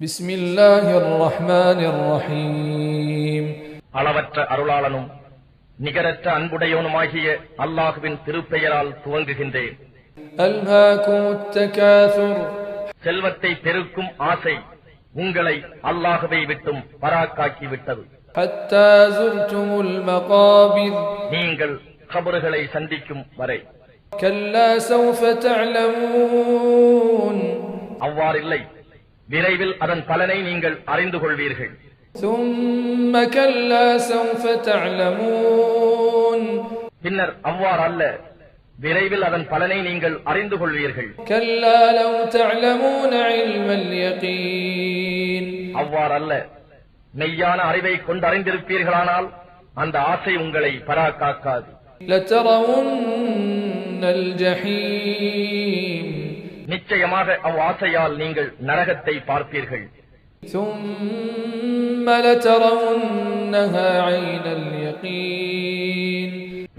بسم الله الرحمن الرحيم அளவற்ற அருளாளனும் நிகரற்ற அன்புடையவனுமாகிய அல்லாஹுவின் திருப்பெயரால் துவங்குகின்றேன் ألهاكم التكاثر செல்வத்தை பெருக்கும் ஆசை உங்களை அல்லாஹுவை விட்டும் பராக்காக்கி விட்டது حتى زرتم المقابر நீங்கள் கபறுகளை சந்திக்கும் வரை كلا سوف تعلمون அவ்வாறில்லை விரைவில் அதன் பலனை நீங்கள் அறிந்து கொள்வீர்கள் ثم كلا سوف تعلمون பின்னர் அவ்வாறு அல்ல விரைவில் அதன் பலனை நீங்கள் அறிந்து கொள்வீர்கள் كلا لو تعلمون علم اليقين அவ்வாறு அல்ல மெய்யான அறிவை கொண்டறிந்திருப்பீர்களானால் அந்த ஆசை உங்களை பராக்காக்காது لترون الجحيم நிச்சயமாக அவ் ஆசையால் நீங்கள் நரகத்தை பார்ப்பீர்கள்.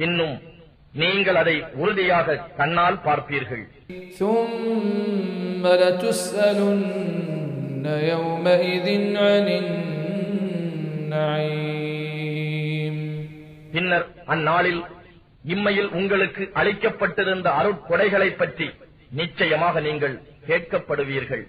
இன்னும் நீங்கள் அதை உறுதியாக கண்ணால் பார்ப்பீர்கள். பின்னர் அந்நாளில் இம்மையில் உங்களுக்கு அளிக்கப்பட்டிருந்த அருட்கொடைகளை பற்றி நிச்சயமாக நீங்கள் கேட்கப்படுவீர்கள்.